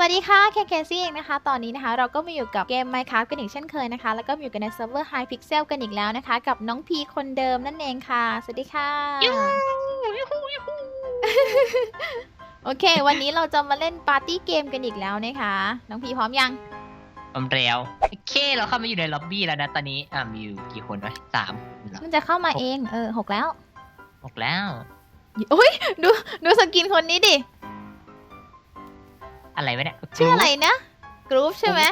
วัสดีค่ะแคเคซี่เองนะคะ ตอนนี้นะคะเราก็มาอยู่กับเกม Minecraft กันอีกเช่นเคยนะคะ แล้วก็มาอยู่กันในเซิร์ฟเวอร์ High Pixel กันอีกแล้วนะคะ กับน้องพีคนเดิมนั่นเองค่ะ สวัสดีค่ะยูยูฮูยูฮูโอเค วันนี้เราจะมาเล่นปาร์ตี้เกมกันอีกแล้วนะคะ น้องพีพร้อมยังผมเร็วโอเคเราเข้ามาอยู่ในล็อบบี้แล้วนะตอนนี้อ่ามีอยู่กี่คนวะสามเหรอมันจะเข้ามาเองเออหกแล้วหกแล้วโอ้ยดูดูสกินคนนี้ดิ อะไรวะเนี่ย ชื่ออะไรนะกรุ๊ปใช่ไหม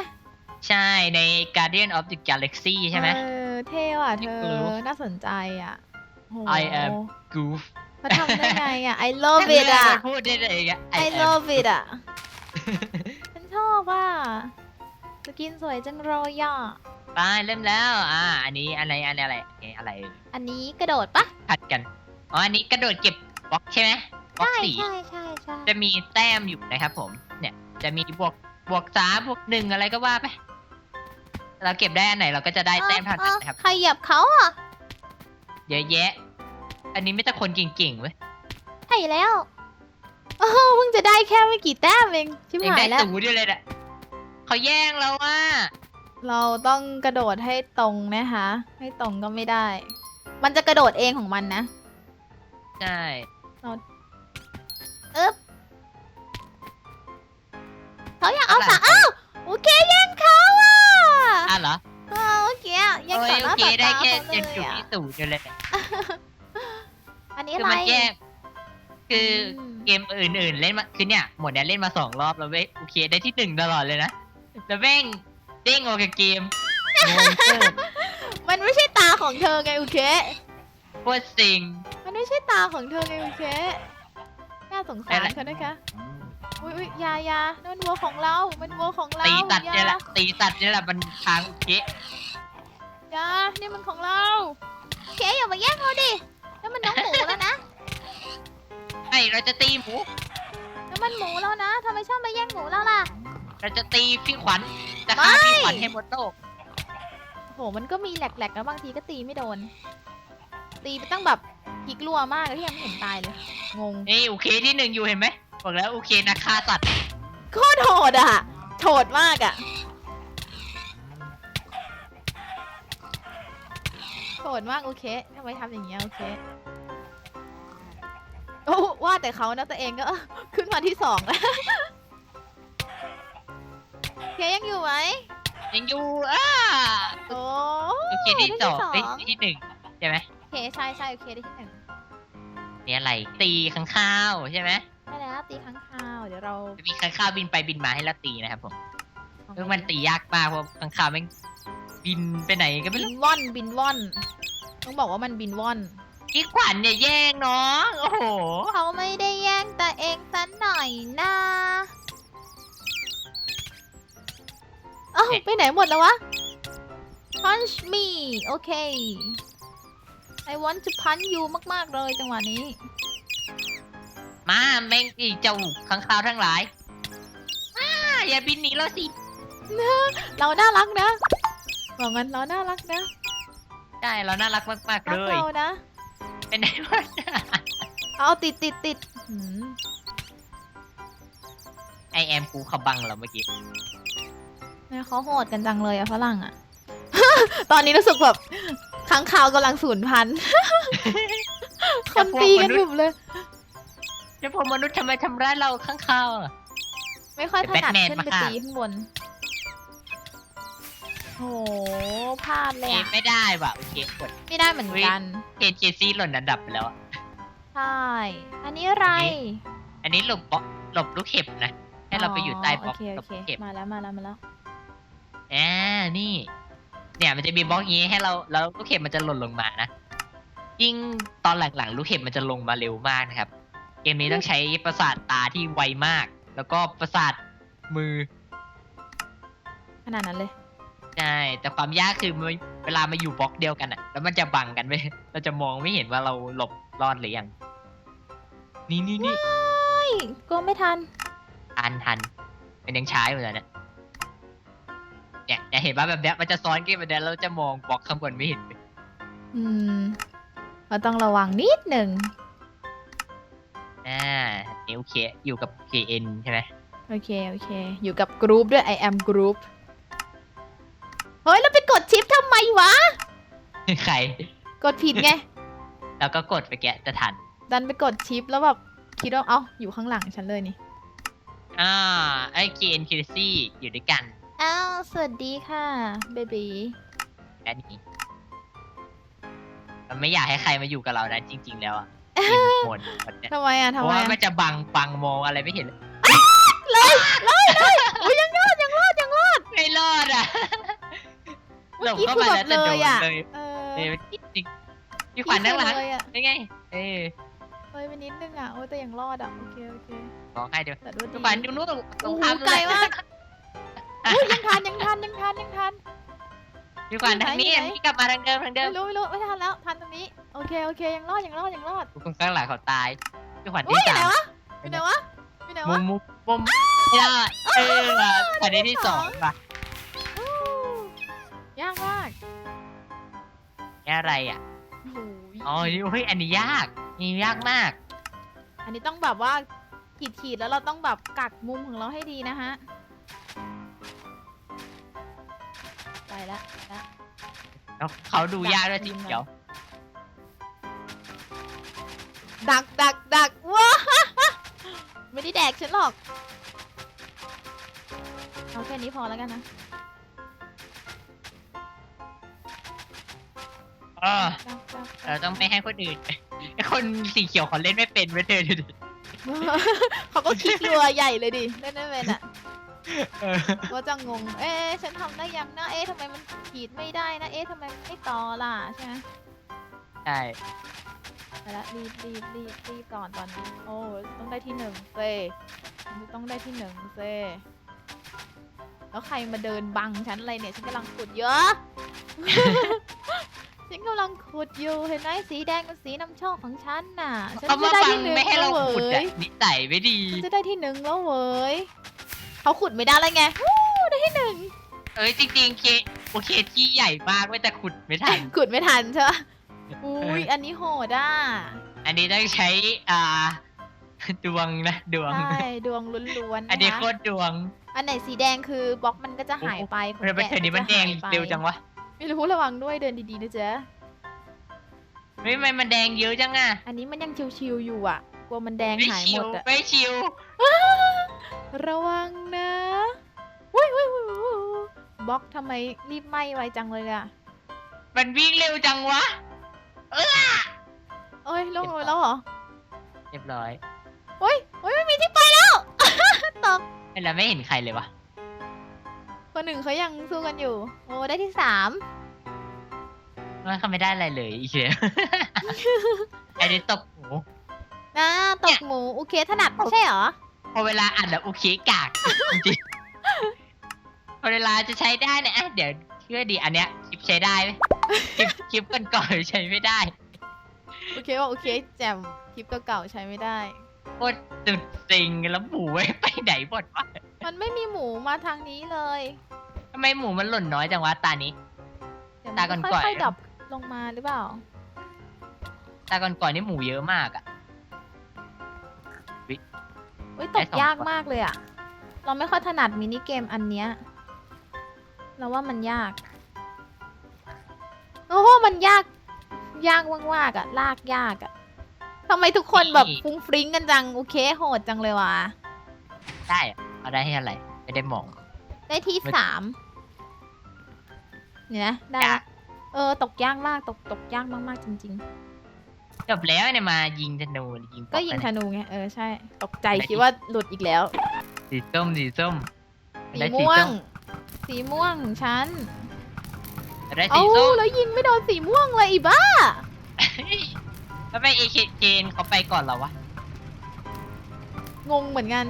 ใช่ใน Guardian of the Galaxy ใช่ไหม เออเท่ว่ะเธอ Groove น่าสนใจอะโห I am Goof มาทำได้ไงอะ I love it อะ พูดได้เลยอะ I love it อะ ฉันชอบอะสกินสวยจังเลยอะ ไปเริ่มแล้ว อ่า อันนี้อะไรอะไรอะไรเอ๊ะอะไรเอ่ยอันนี้กระโดดปะผัดกัน อ๋อ อันนี้กระโดดเก็บบล็อกใช่ไหม บล็อกใช่สีใช่ใช่ใช่จะมีแต้มอยู่นะครับผม เนี่ย จะมีบวกบวกสามบวกหนึ่งอะไรก็ว่าไป เราเก็บได้อันไหนเราก็จะได้แต้มเท่านั้นนะครับ ใครเหยียบเขาอะเยอะแยะ อันนี้ไม่แต่คนเก่งๆเว้ยใช่แล้วโอ้โหเพิ่งจะได้แค่ไม่กี่แต้มเองชิบยังหาได้ยแล้ว ตูด้วยเลยแหละเขาแย่งเราอะเราต้องกระโดดให้ตรงนะคะ ให้ตรงก็ไม่ได้ มันจะกระโดดเองของมันนะ ใช่ อึ๊บเขาอยากเอาสาอ้าวโอเคแย่งเขาอะอะเหรออ้าวโอเคอะแย่งโอ้ต่อยหโอน้าเคต่อได้ตาแค่เขาเลยังยอยู่อะที่ตูอยู่เลยแหละอันนี้คืออะไร มันแย่งคืออม เกมอื่นๆเล่นมาคือเนี่ยหมดเนี่ยเล่นมาสองรอบแล้วเว้ยโอเคได้ที่หนึ่งตลอดเลยนะแล้วแม่งเด้งออกจากเกมงงเกินมันไม่ใช่ตาของเธอไงโอเค โคตรสิงมันไม่ใช่ตาของเธอไงโอเคน่าสงสารอะไรเขานะคะอุ้ยอุ้ยอยาอยานั่นวัวของเรา มันวัวของเราตีสัตว์อย่าเนี่ยแหละ ตีสัตว์เนี่ยแหละมันทางโอเคอยานี่มันของเราโอเคอย่ามาแย่งเราดินั่นมันน้องหมูแล้วนะไอเราจะตีหมูนั่นมันหมูแล้วนะทำไมชอบมาแย่งหมูเราล่ะ เราจะตีพี่ขวัญ จะฆ่าไม่พี่ขวัญให้หมดโลกโห มันก็มีแหลกๆแล้วบางทีก็ตีไม่โดน ตีไปตั้งแบบ พลิกลัวมากเลยที่ยังไม่เห็นตายเลย งง นี่โอเคที่หนึ่งอยู่เห็นไหมบอกแล้วโอเคนะฆ่าสัตว์โคตรโหดอะโหดมากอะโหดมากโอเคทำไมทำอย่างเงี้ยโอเคโอ้ว่าแต่เขานะตัวเองก็ ขึ้นมาที่สองแล้วโอเคยังอยู่ไหมยังอยู่อ่าโอ้โอเคที่สองเอ้ยที่หนึ่งใช่ไหม โอเคใช่ใช่โอเคได้ที่หนึ่ง นี่อะไร ตีข้างข้าวใช่ไหมได้แล้วตีค้างคาวเดี๋ยวเราจะมีข้างข้าวบินไปบินมาให้เราตีนะครับผมเอาเออมันตียากมากเพราะข้างข้าวแม่งบินไปไหนก็ไม่บิรู้นว่อนบินว่อน ต้องบอกว่ามันบินว่อนพี่ขวัญเนี่ยแย่งน้องโอ้โห เขาไม่ได้แย่งแต่เองสันหน่อยนะเอ้าไปไหนหมดแล้ววะ punch me โอเค I want to punch you มาก ๆ เลยจังหวะนี้ มาแม่งอีเจ้าข้างข้าวทั้งหลายอ่าอย่าบินหนีเราสิเราน่ารักนะบอกงั้นเราน่ารักนะใช่เราน่ารักมากๆรัเลกย เรานะ เป็นไงวะเอาติดติดติดหืมไอแอมกูขบังเราเมื่อกี้เนี่ยเขาโหดกันจังเลยอะฝรั่งอะ ตอนนี้รู้สึกแบบ ค้างคาวกำลังสูญพันธุ์ คนตีกันหนุบเลย แล้วพอมนุษย์ทำไมทำร้ายเราข้างข้าวอะ ไม่ค่อยถนัดแบทแมนขึ้นไปมาค่ะตีข้างบน โหพลาดเลยเออะไม่ได้ว่ะโอเคกดไม่ได้เหมือนกันเคนเจซี่หล่นอันดับไปแล้วอะใช่ อันนี้อะไรอันนี้หลบบล็อกหลบลูกเห็บนะให้เราไปอยู่ใต้บล็อกโอเคหลโอบเคลูกเห็บมาแล้วมาแล้วมาแล้ว อ่านี่ เนี่ยมันจะมีบล็อกอย่างนี้ให้เราแล้วลูกเห็บมันจะหล่นลงมานะยิ่งตอนหลังๆลูกเห็บมันจะลงมาเร็วมากนะครับ เกมนี้ต้องใช้ประสาทตาที่ไวมาก แล้วก็ประสาทมือขนาดนั้นเลยใช่แต่ความยากคือมันเวลามาอยู่บล็อกเดียวกันอะแล้วมันจะบังกันไปเราจะมองไม่เห็นว่าเราหลบรอดหรือยังนี่นี่นี่เฮ้ยก็ไม่ทัน ทันทันมันยังช้าอยู่เลยเนี่ย เนี่ยเนี่ยเห็นว่าแบบเนี้ยมันจะซ้อนกันแบบเนี้ยเราจะมองบล็อกข้างบนไม่เห็นเลยอืมเราต้องระวังนิดหนึ่งอ่านิ้วเคอยู่กับ KN ใช่ไหมโอเค โอเค อยู่กับกรุ๊ปด้วย I am group เฮ้ย แล้วไปกดชิปทำไมวะ ใคร กดผิดไง แล้วก็กดไปแกะจะทัน ดันไปกดชิปแล้วแบบ คิดว่า เอ้า อยู่ข้างหลังฉันเลยนี่ อ่า ไอ้เกนคิรซี่อยู่ด้วยกัน อ้าว สวัสดีค่ะ เบบีแค่นี้มันไม่อยากให้ใครมาอยู่กับเรานะจริง ๆ แล้วอะกินหมดหมดเนี่ยทำไมอะเพทำราะไมว่าอะมันจะบังบังมองอะไรไม่เห็นเลยอุ้ยยังรอดยังรอดยังรอดไม่รอดอะเมื่อกี้คือแบบเลยอะเลยเออเลยมันนิดนึงพี่ขวัญนั่งหลังเลยอะได้ไง เออเลยไปนิดนึงอะโอ้ยแต่ยังรอดอะโอเคโอเคร้องให้เดี๋ยวแต่ด้วยดีพี่ขวัญดูนู้นตรงตรโอ้งโหข้ามไกลมาก อุ้ยยังทันยังทันยังทันยังทันพี่ขวัญทางนี้อยู่ไหนพี่กลับมาทางเดิมทางเดิมไม่รู้ไม่รู้ไม่ทันแล้วทันตรงนี้โอเคโอเคยังรอดยังรอดยังรอดคนข้างหลังเขาตายพี่ขวัญอุ้ยที่อยู่สาไหนมวะอยู่ไหนวะอยู่ไหนมุวะ มมุมมุมไม่ได้เออขวัญได้ที่สองว่ะอู้ยากมากนี่อะไรอะโอ้โหอ๋อนี่เฮ้ยอันนี้ยากนี่ยากมาก อันนี้ต้องแบบว่าขีดขีดๆแล้วเราต้องแบบกักมุมของเราให้ดีนะฮะ ไปละไปละแล้วเขาดูยากด้วยสีเขียวดักดักดักว้าไม่ได้แดกฉันหรอกเอาแค่นี้พอแล้วกันนะเออดักดักเราต้องไม่ให้คนอื่นไอ้คนสีเขียวเขาเล่นไม่เป็นเว้ยเธอดูดิ เขาก็คลิกรัวใหญ่เลยดิเล่นไม่เป็นอะเออ ก็จะงง เอ๊ะฉันทำได้ยังนะ เอ๊ะทำไมมันขีดไม่ได้นะ เอ๊ะทำไมมันไม่ต่อล่ะใช่ไหมใช่ ไปละรีบรีบรีบรีบก่อนตอนนี้ โอ้ต้องได้ที่หนึ่งเซต้องได้ที่หนึ่งเซแล้วใครมาเดินบังฉันอะไรเนี่ย ฉันกำลังขุดเยอะ ฉันกำลังขุดอยู่ เห็นไหมสีแดงเป็นสีนำโชคของฉันน่ะ ฉันเขาจะมาได้บังที่หนึ่งไม่ให้แล้เราวขุดเว้อะยนิสัยไม่ดี ฉันจะได้ที่หนึ่งแล้วเว้ย เขาขุดไม่ได้แล้วไงวู้ได้ที่หนึ่งเอ้ยจริงๆเคโอเคที่ใหญ่มากเว้ยแต่ขุดไม่ทัน ขุดไม่ทันใช่ปะอุ้ยอันนี้โหดอะอันนี้ต้องใช้อ่าดวงนะดวง ใช่ดวงล้วนๆอันนี้นะโคคะตรดวง อันไหนสีแดงคือบล็อกมันก็จะหายไปขเรือไปเธอนี้มันแดงจะหายไปเร็วจังวะ ไม่รู้ระวังด้วยเดินดีๆนะจ๊ะไม่ไม่มันแดงเยอะจังอะอันนี้มันยังชิวๆอยู่อะ กลัวมันแดงไม่หายชิหมวดอะ ไม่ชิว ระวังนะวุ้ยวุ้ยวุ้ยวุ้ยบล็อกทำไมรีบไหม้ไวจังเลยอะมันวิ่งเร็วจังวะเอ้ยลงไปแล้วเหรอเรียบร้อยเฮ้ยเฮ้ยไม่มีที่ไปแล้ว ตกแล้วไม่เห็นใครเลยวะคนหนึ่งเขายังสู้กันอยู่ โอ้ได้ที่สามมันเขาไม่ได้อะไรเลยอีกเลยไอ้นี่ตกหูนะตกหมูโอเคถนัดไม่ใช่เหรอ พอเวลาอ่านแล้วโอเคกากจริงๆพอเวลาจะใช้ได้เนี่ยอะเดี๋ยวเชื่อดีอันเนี้ยคลิปใช้ได้ไหมคลิปคลิปก่อนๆใช้ไม่ได้โอเคว่าโอเคแจ่มคลิปเก่าๆใช้ไม่ได้ โคตรสุดจริงแล้วหมูไว้ไปไหนหมดวะมันไม่มีหมูมาทางนี้เลยทำไมหมูมันหล่นน้อยจังวะตานี้ เดี๋ยวตามันก่อนๆ ค่อยๆดรอปลงมาหรือเปล่า ตาก่อนๆนี่หมูเยอะมากอะ เฮ้ยตได้กสองยากตัวมากเลยอะเราไม่ค่อยถนัดมินิเกมอันเนี้ยเราว่ามันยาก โอ้โหมันยาก ยากมากๆอะลากยากอะทำไมทุกคนแบบฟุ้งฟริ้งกันจัง โอเคโหดจังเลยว่ะได้อะเอาได้ที่อะไรไม่ได้มอง ได้ที่ไม่สามเนี่ยนะได้ยาละกเออตกยากมากตกตกยากมากๆจริง จบแล้วเนี่ยมายิงธนูยิงๆก็ยิงธนูนูไงเออใช่ ตกใจคิดว่าหลุดอีกแล้วสีส้มสีส้มสีได้ม่วงส้สีม่วงฉันได้เอ้าสีส้มแล้วยิงไม่โดนสีม่วงเลยอีบ้าทำไมเอเคเจนเขาไปก่อนเราวะงงเหมือนกัน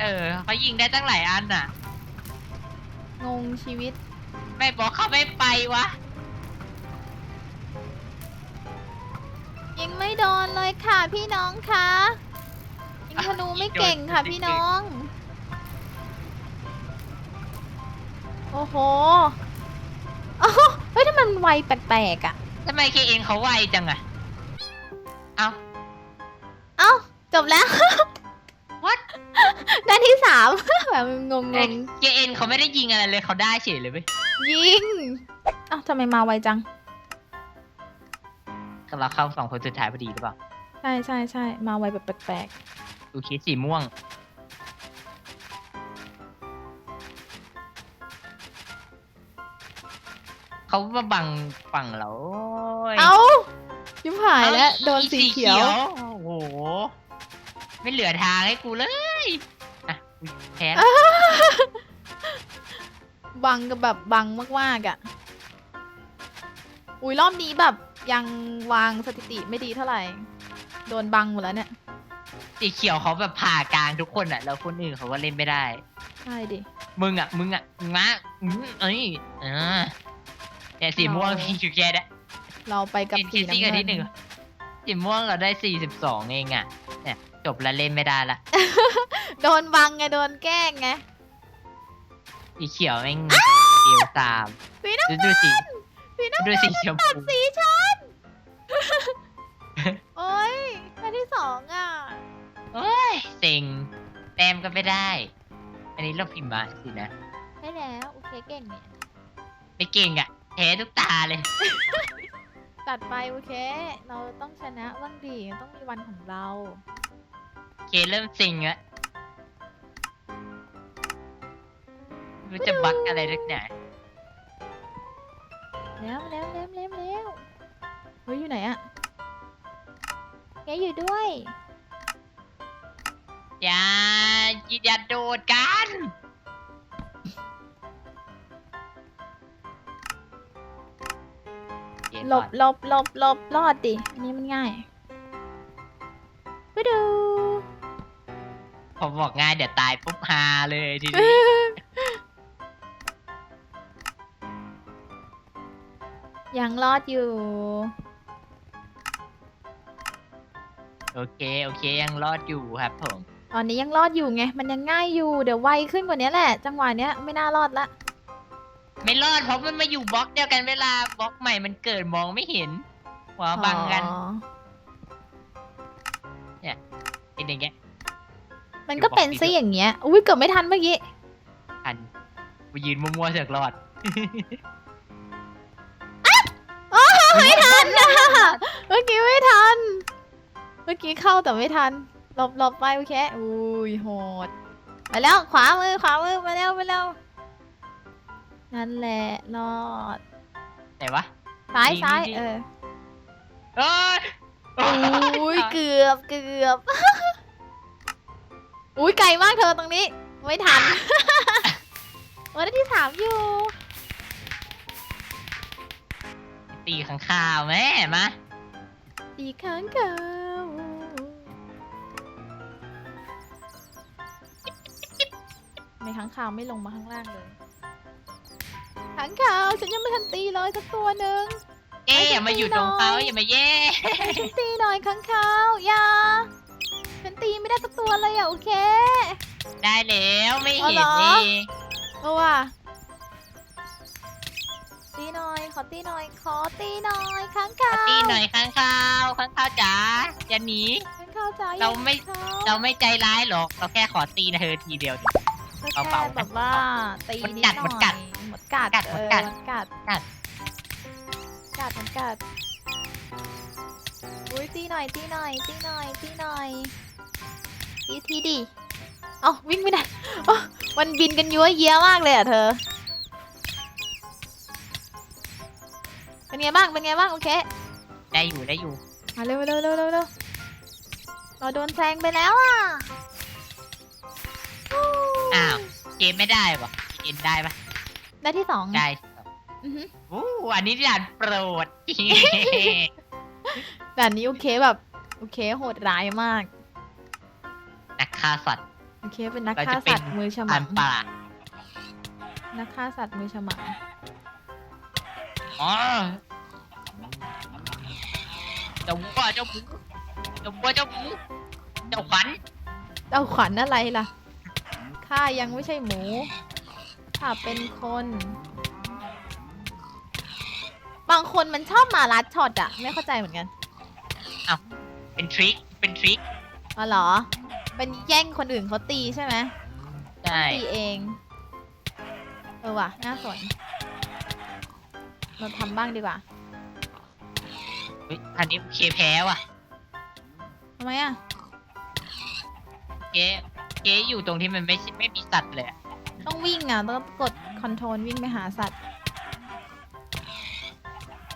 เออเขายิงได้ตั้งหลายอันน่ะ งงชีวิต ไม่บอกเขาไม่ไปวะ ยิงไม่โดนเลยค่ะพี่น้องคะยิงธนูไม่เก่งค่ะพี่น้อง โอ้โหโอ้โหเฮ้ยถ้ามันไวแปลกๆอะ ทำไมเคเอ็นเขาไวจังอะเอ้าเอ้า จบแล้ว What? ได้ที่าม แบบงงเอ้ยงเจเอ็นเขาไม่ได้ยิงอะไรเลยเขาได้เฉยเลยเว้ย ๆยิงอ้าวทำไมมาไวจัง เราเข้าสองคนสุดท้ายพอดีหรือเปล่าใช่ใช่ใช่มาไวแบบแปลกดูคิดสีม่วง เขามาบังฝั่งเราโอ้ยๆเอ้ายิ้มหายแล้วโดนอีสีเขียว โอ้โห ไม่เหลือทางให้กูเลยอะอุ๊ยแพ้บังกับแบบบังมากๆอะ อุ้ยรอบนี้แบบ ยังวางสถิติไม่ดีเท่าไหร่ โดนบังหมดแล้วเนี่ย สีเขียวเขาแบบผ่ากลางทุกคนอะ แล้วคนอื่นเขาก็เล่นไม่ได้ ใช่ดิ มึงอะ มึงอะมึงมาอืมเอ้ยอ่าเนี่ยสีม่วงเราพี่คือแกได้เราไปกับเป็นสีคิดน้ำซี่กับเงิที่หนึ่งนสีม่วงเราได้สี่สิบสองเองอะเนี่ยจบแล้วเล่นไม่ได้ละ โดนบังไง โดนแกล้งไง สีเขียวแม่งเอวตามสีน้ำดูดูสีสีน้ำดูสีชมตัดพูสีฉัน โอ้ยอันที่สองอะ โอ้ยเซ็งแต้มก็ไม่ได้ อันนี้เราพิมพ์มาสินะใช่แล้ว โอเคเก่งเนี่ย ไม่เก่งอะแพ้ทุกตาเลย ตัดไปโอเค เราต้องชนะบ้างดีต้องมีวันของเราเคเริ่มซิงละไมันจะบักอะไรนักหนาแล้วแล้วแล้วแล้วแล้ว เฮ้ยอยู่ไหนอะแกอยู่ด้วย อย่าอย่าโดดกันเย็นหลก่อบนหลบหลบหลบรอดดิ อันนี้มันง่ายไปดูพอบอกง่ายเดี๋ยวตายปุ๊บฮาเลยทีนี้ ยังรอดอยู่ โอเค โอเค ยังรอดอยู่ครับผม ตอนนี้ยังรอดอยู่ไง มันยังง่ายอยู่ เดี๋ยวไวขึ้นกว่านี้แหละ จังหวะเนี้ยไม่น่ารอดละ ไม่รอดเพราะมันมาอยู่บล็อกเดียวกันเวลาบล็อกใหม่มันเกิดมองไม่เห็น หัวบังกัน อ๋อเป็นอย่างเงี้ย มันก็เป็นซะอย่างเงี้ย อุ้ยเกือบไม่ทันเมื่อกี้ทันไปยืนมั่วๆเสือกรอดไม่ทันนะเมื่อกี้ไม่ทันเมื่อกี้เข้าแต่ไม่ทันหลบหลบไปโอเคอุ้ยโหดไปแล้วขวามือขวามือไปแล้วไปแล้วนั่นแหละรอดไหนวะ ซ้ายดีซ้ายดีเออเอ้ยอุ้ยเกือบเกือบ อุ้ยไกลมากเธอตรงนี้ ไม่ทัน วันที่สามอยู่ตีขังข่าวแม่มา อีกครั้งเก่า ไม่ค้างคาวไม่ลงมาข้างล่างเลยค้างคาวฉันยังไม่ทันตีเลยสักตัวหนึ่งเอ๊ะอย่ามาอยู่ตรงเขาหน่อยอย่ามาแย่ฉันตีหน่อยค้างคาวอย่าฉันตีไม่ได้สักตัวเลยอะโอเค ได้แล้วไม่อ๋อเห็เหรนอนี่เออว่ะตีหน่อย ขอตีหน่อย ขอตีหน่อยค้างคาวตีหน่อยข้างข่าวข้างข่าวจ๋าอย่าหนีค้างคาวจ๋าเราไม่อย่เราไม่ใจร้ายหรอกเราแค่ขอตีนะเธอทีเดียว ดิก็เบาแค่ๆแบบว่าตีมดนิดกัดหน่อยมดกัดหมดกัดกัดเออมดกัดมดกัดกัดกัดหมดกัดอุ้ยตีหน่อยตีหน่อยตีหน่อยตีหน่อยตีทีดิเอ้าวิ่งไม่ได้เอ้ามันบินกันยั่วเยี้ยมากเลยอะเธอ เป็นไงบ้างเป็นไงบ้างโอเค ได้อยู่ได้อยู่ มาเร็วเร็วเร็วเร็วเร็วเราโดนแซงไปแล้วอะ เกมไม่ได้ปะเอ็นได้ปะได้ที่สองได้อือหือโอ้อันนี้ด่านโปรด ด่านนี้โอเคแบบโอเคโหดร้ายมาก นักฆ่าสัตว์ โอเคเป็นนักเราฆ่าจะเป็นสัตว์มือฉอัมันงป่านักฆ่าสัตว์มือฉมังอ๋อเจ้าวัวเจ้าหมูเจ้าวัวเจ้าหมูเจ้าขวัญเอาขวัญอะไรล่ะ ข้ายังไม่ใช่หมูข้าเป็นคน บางคนมันชอบมาลัดช็อตอะไม่เข้าใจเหมือนกันเป็นทริค เป็นทริค อ๋อเหรอ เป็นแย่งคนอื่นเขาตีใช่ไหมช่ ตีเอง เออว่ะ น่าสน เราทำบ้างดีกว่าเฮ้ยอันนี้เคแพ้ว่ะทำไมอะเก๊ เก๊อยู่ตรงที่มันไม่ใช่ไม่มีสัตว์เลยอะต้องวิ่งอะต้องกดคอนโทรลวิ่งไปหาสัตว์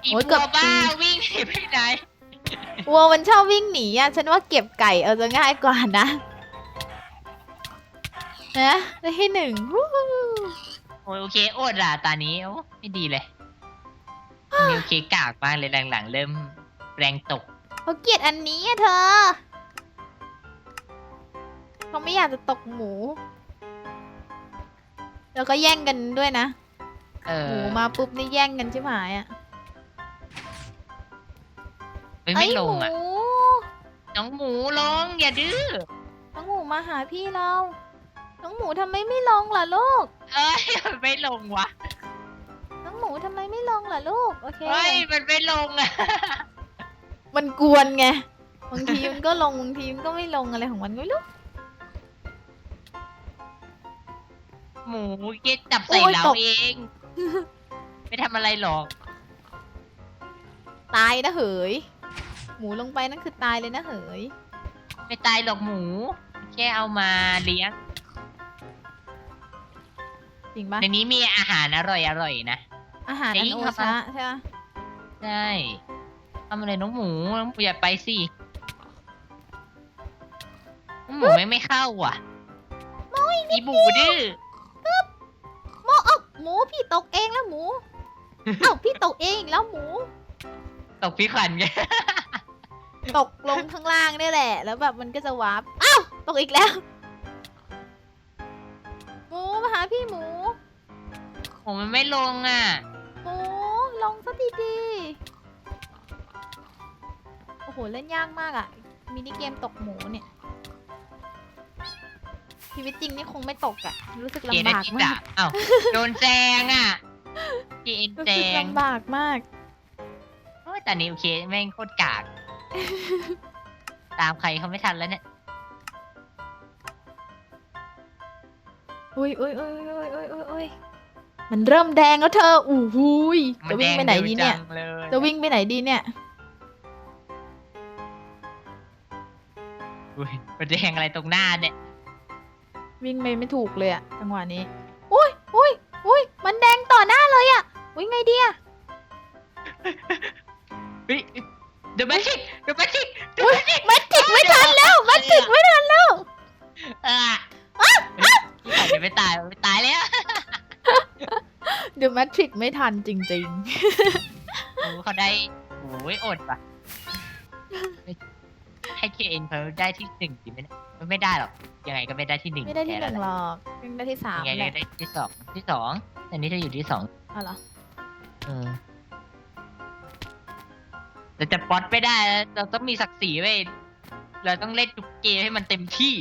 อีโอ้ยเกืบัอวบบ้าตี วิ่งหนีไปไหนวัวมันชอบวิ่งหนีอะ ฉันว่าเก็บไก่เอาจะง่ายกว่านะนะได้ที่หนึ่งวู้ฮู้โอ้ยโอเคโอดอะตานี้โอ้ไม่ดีเลยอันนี้โอเคกากมากเลยหลังๆเริ่มแรงตก เขาเกลียดอันนี้อะเธอ เขาไม่อยากจะตกหมู แล้วก็แย่งกันด้วยนะ เออหมูมาปุ๊บนี่แย่งกันใช่ไหมอะไม่ไม่ลงอะ เยหมูน้องหมูลงอย่าดื้อ น้องหมูมาหาพี่เรา น้องหมูทำไมไม่ลงล่ะลูก เอ้ยมันไม่ลงวะน้องหมูทำไมไม่ลงล่ะลูก โอเค เฮ้ยมันไม่ลงอะ มันกวนไง บางทีมันก็ลง บางทีมันก็ไม่ลงอะไรของมันก็ไม่รู้ หมูเก็ตจับใส่โอ้ยเราตกเอง ไม่ทำอะไรหรอก ตายนะเหย หมูลงไปนั่นคือตายเลยนะเหย ไม่ตายหรอกหมู แค่เอามาเลี้ยง จริงปะในนี้มีอาหารอร่อยอร่อยๆนะ อาหารอันจริงโอครับชะใช่ปะใช่ทำอะไรน้องหมู น้องหมูอย่าไปสิ น้องหมูไม่งไม่เข้าว่ะอีบูดื้อโมเอ้า หมูพี่ตกเองแล้วหมู เอ้าพี่ตกเองอีกแล้วหมู ตกพี่ขวัญไงตกลงข้างล่างนี่แหละ แล้วแบบมันก็จะวาร์ปอ้าวตกอีกแล้ว หมูมาหาพี่หมู โอ้มันไม่ลงอะ หมูลงซะดีๆโอ้โหเล่นยากมากอะ่ะมินิเกมตกหมูเนี่ย ชีวิตจริงนี่คงไม่ตกอะ่ะรู้สึกเกได้ลำบากที่มาจ่ากเอ้าโดนแซงอะเกนรู้แซสึกงลำบากมาก โอ้ยแต่นี้โอเคแม่งโคตรกาก ตามใครเขาไม่ทันแล้วเนี่ย อุ้ยอุ้ยอุ้ยอุ้ยอุ้ยอุ้ยอุ้ยมันเริ่มแดงแล้วเธออู้หูยมัจะนวิ่งแดไปไหนร็วดีเนี่ยจังเลยจะวิ่งไปไหนดีเนี่ย อุ๊ยมันแดงอะไรตรงหน้าเนี่ย วิ่งไปไม่ถูกเลยอะจังหวะนี้อุ้ยอุ้ยอุ้ยมันแดงต่อหน้าเลยอะอุ้ยไงดีอะเฮ้ยเดอะแมจิกเดอะแมจิกเดอะอุ้แมยจิกแมทริกไม่ทันแล้วแมทริกไม่ทันแล้วอะพี่ขวัญจะไม่ตายมันไม่ตายแล้วเดอะแมทริกไม่ทันจริงโอ้เขาได้โอ้ยอดว่ะให้เคเอ็นเขาได้ที่หนึ่งดีไหมเนี่ยมันไม่ได้หรอก ยังไงก็ไม่ได้ที่หนึ่งๆไม่ได้ที่หแค่นึ่งแหหรละอกยังได้ที่สามยังไงแหก็ละได้ที่สองที่สองอันนี้จะอยู่ที่สองเอาเหรอเออแต่จะป๊อตไม่ได้นะเราต้องมีศักดิ์ศรีไว้ยเราต้องเล่นทุกเกมให้มันเต็มที่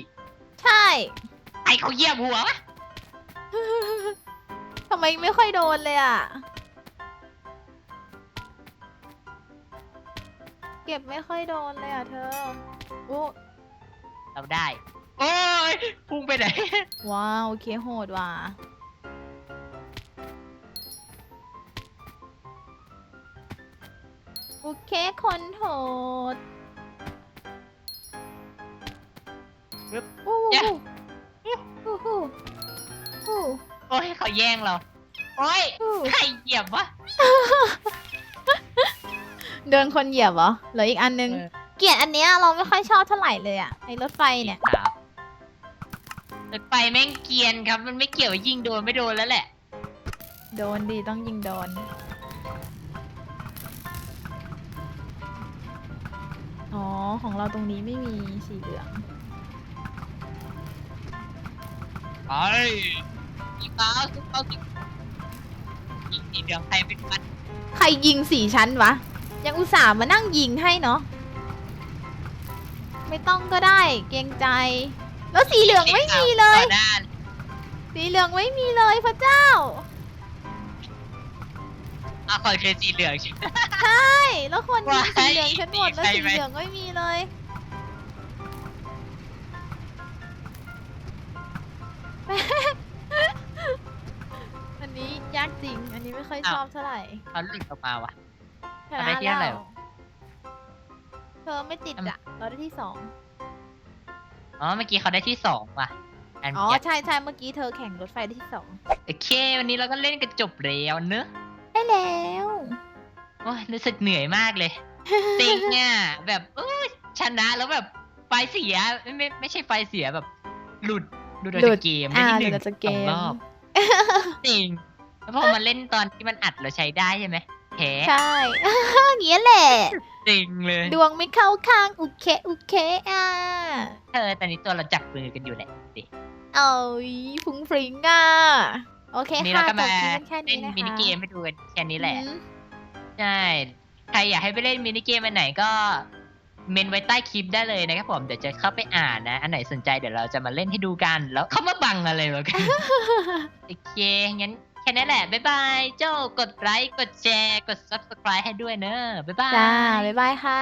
ใช่ ไอเขาเหยียบหัววะทำไมไม่ค่อยโดนเลยอะเก็บไม่ค่อยโดนเลยอะเธอโอ้เราได้ โอ้ยพุ่งไปไหน ว้าวโอเคโหดว่ะโอเคคนโหดปึ๊บอู้เนี่ยหูอู้หูอู้โอ้ยเขาแย่งเรา โอ้ยหูใครเหยียบวะเดินคนเหยียบเหรอเหลืออีกอันนึงเออเกลียดอันเนี้ยเราไม่ค่อยชอบเท่าไหร่เลยอะไอรถไฟเนี่ย สามรถ ไฟแม่งเกรียนครับ มันไม่เกี่ยวว่ายิงโดนไม่โดนแล้วแหละ โดนดีต้องยิงโดน อ๋อ ของเราตรงนี้ไม่มีสีเหลืองไปสีขาวสีขาวสียิงสีเหลืองใครเป็นมันใครยิงสี่ชั้นวะ ยังอุตส่าห์มานั่งยิงให้เนาะ ไม่ต้องก็ได้เกรงใจ แล้วสีเหลืองไม่มีเลย ต่อหน้าสีเหลืองไม่มีเลยพระเจ้า อะขอเชิญสีเหลืองใช่ไหม ใช่ แล้วคนยิงสีเหลืองว้ายฉันหมดแล้วใช่สีไหมเหลืองไม่มีเลยไปอันนี้ยากจริง อันนี้ไม่ค่อยอ้าวชอบเท่าไหร่เขาหลุดออกมาวะชทำไมนะที่เท่าไหร่แล้วเธอไม่ติดอะ เราได้ที่สอง อ๋อเมื่อกี้เขาได้ที่สองว่ะอันอ๋อ เนี้ยใช่ใช่เมื่อกี้เธอแข่งรถไฟได้ที่สองโอเค วันนี้เราก็เล่นกันจบแล้วเนอะได้แล้ว โอ้ยรู้สึกเหนื่อยมากเลย ติงอะแบบเอ้ยชนะแล้วแบบไฟเสียไม่ไม่ไม่ใช่ไฟเสียแบบ หลุดหลุดออกจากเกมได้อ่าที่หเดี๋นึ่ยวงเราจะเกสองม รอบจริงแล้วพอมาเล่นตอนที่มันอัดเราใช้ได้ใช่ไหมแพ้ ใช่ อย่างเงี้ยแหละ จริงเลยดวงไม่เข้าข้างอุเคอุเคอะเธอตอนนี้ตัวเราจับมือกันอยู่แหละดิเอ้ยฟุงฟริงอะโอเควันนี้ค่ะเราก็จมาบคลิปกันแค่เล่นี้นนะคะมินิเกมให้ดูกันแค่นี้แหละ อืมใช่ ใครอยากให้ไปเล่นมินิเกมอันไหนก็เมนไว้ใต้คลิปได้เลยนะครับผม เดี๋ยวจะเข้าไปอ่านนะ อันไหนสนใจเดี๋ยวเราจะมาเล่นให้ดูกัน แล้วเข้ามาบังอะไรวะกัน โอเค งั้น แค่นี้แหละ บ๊ายบาย เจ้ากดไลค์ กดแชร์ กด subscribe ให้ด้วยเนอะบ๊ายบาย จ้า บ๊ายบายค่ะ